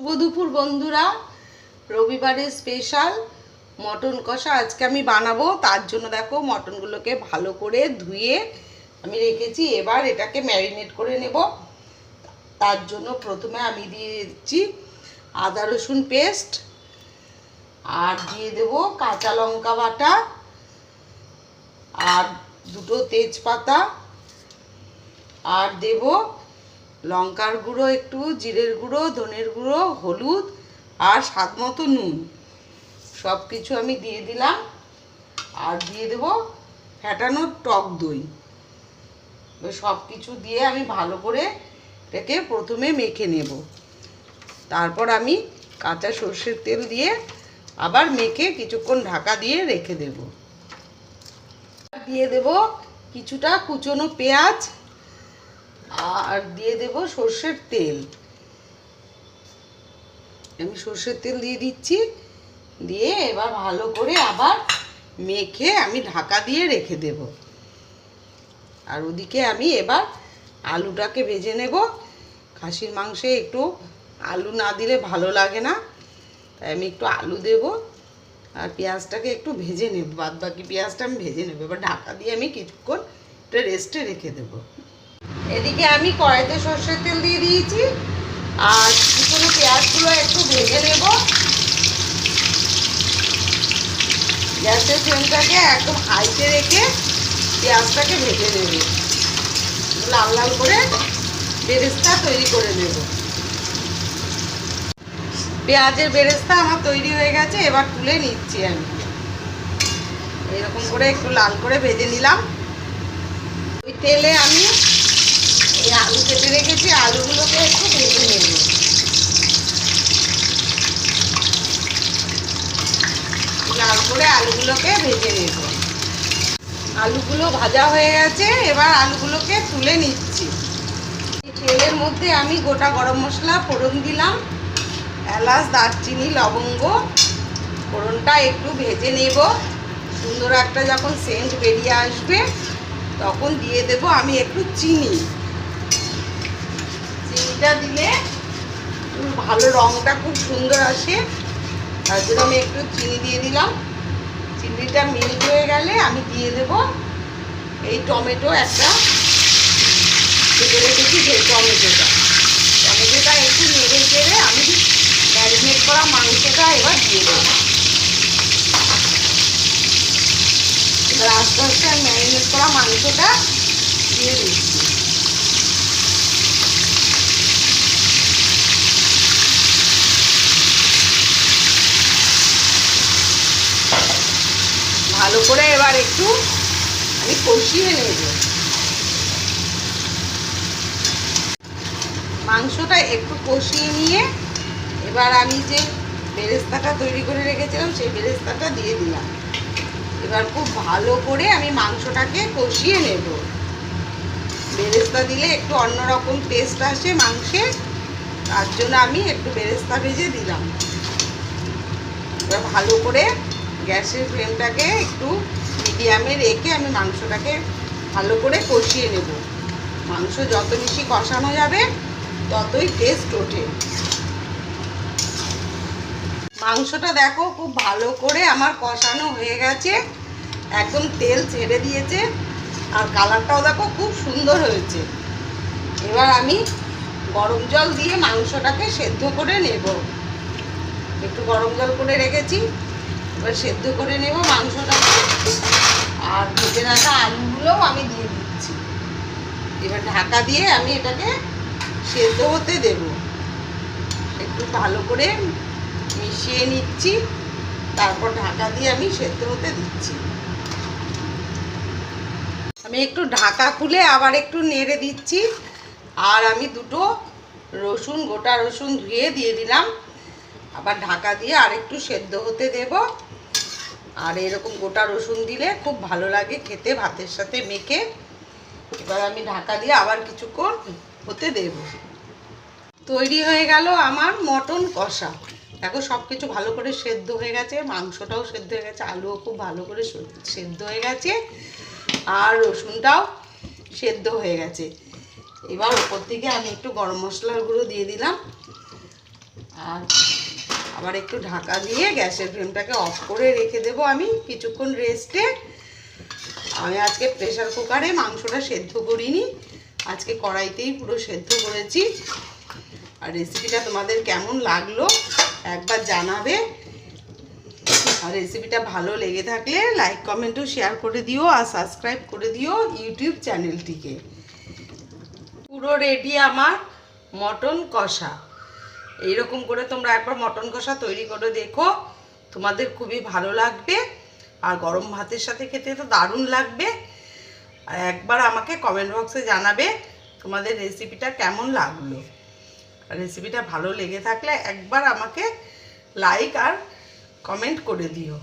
শুভ দুপুর বন্ধুরা। রবিবারের স্পেশাল মটন কষা আজকে আমি বানাবো। তার জন্য দেখো মটনগুলোকে ভালো করে ধুয়ে আমি রেখেছি। এবার এটাকে ম্যারিনেট করে নেব। তার জন্য প্রথমে আমি দিয়ে দিচ্ছি আদা রসুন পেস্ট আর দিয়ে দেব কাঁচা লঙ্কা বাটা আর দুটো তেজপাতা। আর দেব লঙ্কার গুঁড়ো একটু, জিরের গুঁড়ো, ধনের গুঁড়ো, হলুদ আর স্বাদ মতো নুন। সব কিছু আমি দিয়ে দিলাম আর দিয়ে দেব ফ্যাটানো টক দই। সব কিছু দিয়ে আমি ভালো করে এটাকে প্রথমে মেখে নেব। তারপর আমি কাঁচা সর্ষের তেল দিয়ে আবার মেখে কিছুক্ষণ ঢাকা দিয়ে রেখে দেব। দিয়ে দেব কিছুটা কুচনো পেঁয়াজ আর দিয়ে দেব সর্ষের তেল। আমি সর্ষের তেল দিয়ে দিচ্ছি। দিয়ে এবার ভালো করে আবার মেখে আমি ঢাকা দিয়ে রেখে দেব। আর ওদিকে আমি এবার আলুটাকে ভেজে নেব। খাসির মাংসে একটু আলু না দিলে ভালো লাগে না, তাই আমি একটু আলু দেব। আর পেঁয়াজটাকে একটু ভেজে নেব বাদ বাকি পেঁয়াজটা আমি ভেজে নেব। এবার ঢাকা দিয়ে আমি কিছুক্ষণ এটা রেস্টে রেখে দেবো। এদিকে আমি কড়াইতে সর্ষের তেল দিয়ে দিয়েছি, আর কুচনো পেঁয়াজগুলো একটু ভেজে নেব। গ্যাসের ফ্লেমটাকে একদম হাইতে রেখে পেঁয়াজটাকে ভেজে নেব। লাল লাল করে বেরেস্তা তৈরি করে নেব। পেঁয়াজের বেরেস্তা আমার তৈরি হয়ে গেছে, এবার তুলে নিচ্ছি আমি। এরকম করে একটু লাল করে ভেজে নিলাম। ওই তেলে আমি এই আলু কেটে রেখেছি, আলুগুলোকে একটু ভেজে নেব। লাল করে আলুগুলোকে ভেজে নেব। আলুগুলো ভাজা হয়ে গেছে, এবার আলুগুলোকে তুলে নিচ্ছি। তেলের মধ্যে আমি গোটা গরম মশলা, ফোড়ন দিলাম, এলাচ, দারচিনি, লবঙ্গ, ফোড়নটা একটু ভেজে নেব। সুন্দর একটা যখন সেন্ট বেরিয়ে আসবে, তখন দিয়ে দেব আমি একটু চিনি। চিনিটা দিলে ভালো রঙটা খুব সুন্দর আসে। তার জন্য আমি একটু চিনি দিয়ে দিলাম। চিনিটা মেল্ট হয়ে গেলে আমি দিয়ে দেব এই টমেটো একটা। কেটে রেখেছি যে টমেটোটা। টমেটোটা একটু নেড়ে চেড়ে আমি ম্যারিনেট করা মাংসটা এবার দিয়ে দেবো। এবার আস্তে আস্তে ম্যারিনেট করা মাংসটা দিয়ে দিচ্ছি। ভালো করে এবার একটু আমি কষিয়ে নেব। মাংসটা একটু কষিয়ে নিয়ে এবার আমি যে বেরেস্তাটা তৈরি করে রেখেছিলাম, সেই বেরেস্তাটা দিয়ে দিলাম। এবার খুব ভালো করে আমি মাংসটাকে কষিয়ে নেব। বেরেস্তা দিলে একটু অন্যরকম টেস্ট আসে মাংসে, তার জন্য আমি একটু বেরেস্তা ভেজে দিলাম। এবার ভালো করে গ্যাসের ফ্লেমটাকে একটু মিডিয়ামে রেখে আমি মাংসটাকে ভালো করে কষিয়ে নেব। মাংস যত বেশি কষানো যাবে, ততই টেস্ট ওঠে। মাংসটা দেখো খুব ভালো করে আমার কষানো হয়ে গেছে। একদম তেল ছেড়ে দিয়েছে। আর কালারটাও দেখো খুব সুন্দর হয়েছে। এবার আমি গরম জল দিয়ে মাংসটাকে সেদ্ধ করে নেব। একটু গরম জল করে রেখেছি। এবার সেদ্ধ করে নেব মাংসটাকে। আর ভেজে রাখা আলুগুলোও আমি দিয়ে দিচ্ছি। এবার ঢাকা দিয়ে আমি এটাকে সেদ্ধ হতে দেব। একটু ভালো করে মিশিয়ে নিচ্ছি। তারপর ঢাকা দিয়ে আমি সেদ্ধ হতে দিচ্ছি। আমি একটু ঢাকা খুলে আবার একটু নেড়ে দিচ্ছি। আর আমি দুটো রসুন, গোটা রসুন ধুয়ে দিয়ে দিলাম। আবার ঢাকা দিয়ে আর একটু সেদ্ধ হতে দেব। আর এরকম গোটা রসুন দিলে খুব ভালো লাগে খেতে, ভাতের সাথে মেখে। এবার আমি ঢাকা দিয়ে আবার কিছুক্ষণ হতে দেব। তৈরি হয়ে গেল আমার মটন কষা। দেখো সব কিছু ভালো করে সেদ্ধ হয়ে গেছে, মাংসটাও সেদ্ধ হয়ে গেছে, আলুও খুব ভালো করে সেদ্ধ হয়ে গেছে, আর রসুনটাও সেদ্ধ হয়ে গেছে। এবার ওপর থেকে আমি একটু গরম মশলার গুঁড়ো দিয়ে দিলাম। আর আবার একটু ঢাকা দিয়ে গ্যাসের ফ্লেমটাকে অফ করে রেখে দেবো আমি কিছুক্ষণ রেস্টে। আমি আজকে প্রেশার কুকারে মাংসটা সেদ্ধ করিনি, আজকে কড়াইতেই পুরো সেদ্ধ করেছি। আর রেসিপিটা তোমাদের কেমন লাগল একবার জানাবে। আর রেসিপিটা ভালো লেগে থাকলে লাইক কমেন্টও শেয়ার করে দিও আর সাবস্ক্রাইব করে দিও ইউটিউব চ্যানেলটিকে পুরো রেডি আমার মটন কষা। এইরকম করে তোমরা একবার মটন কষা তৈরি করে দেখো। তোমাদের খুবই ভালো লাগবে। আর গরম ভাতের সাথে খেতে তো দারুণ লাগবে। আর একবার আমাকে কমেন্ট বক্সে জানাবে তোমাদের রেসিপিটা কেমন লাগল। রেসিপিটা ভালো লেগে থাকলে একবার আমাকে লাইক আর কমেন্ট করে দিও।